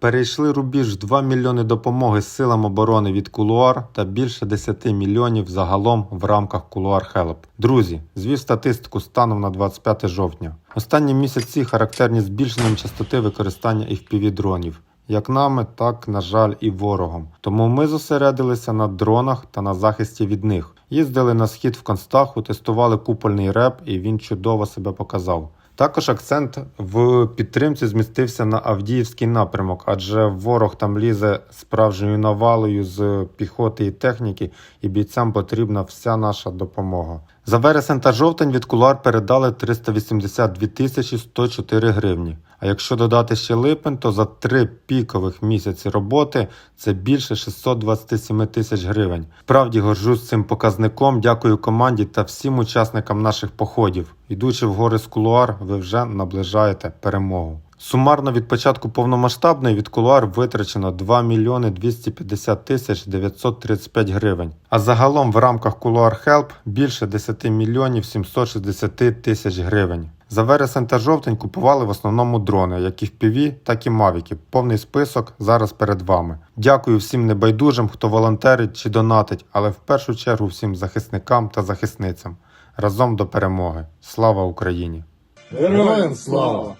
Перейшли рубіж 2 мільйони допомоги силам оборони від Кулуар та більше 10 мільйонів загалом в рамках Кулуар Хелп. Друзі, звів статистику станом на 25 жовтня. Останні місяці характерні збільшенням частоти використання FPV дронів. Як нами, так, на жаль, і ворогом. Тому ми зосередилися на дронах та на захисті від них. Їздили на схід в Констаху, тестували купольний реп, і він чудово себе показав. Також акцент в підтримці змістився на Авдіївський напрямок, адже ворог там лізе справжньою навалою з піхоти і техніки, і бійцям потрібна вся наша допомога. За вересень та жовтень від кулар передали 382 тисячі 104 гривні. А якщо додати ще липень, то за три пікових місяці роботи це більше 627 тисяч гривень. Справді горжусь цим показником. Дякую команді та всім учасникам наших походів. Йдучи в гори з кулуар, ви вже наближаєте перемогу. Сумарно від початку повномасштабної від кулуар витрачено 2 мільйони 250 тисяч 935 гривень. А загалом в рамках кулуар Хелп більше 10 мільйонів 760 тисяч гривень. За вересень та жовтень купували в основному дрони, як і в так і мавіки. Повний список зараз перед вами. Дякую всім небайдужим, хто волонтерить чи донатить, але в першу чергу всім захисникам та захисницям. Разом до перемоги. Слава Україні! Героям слава!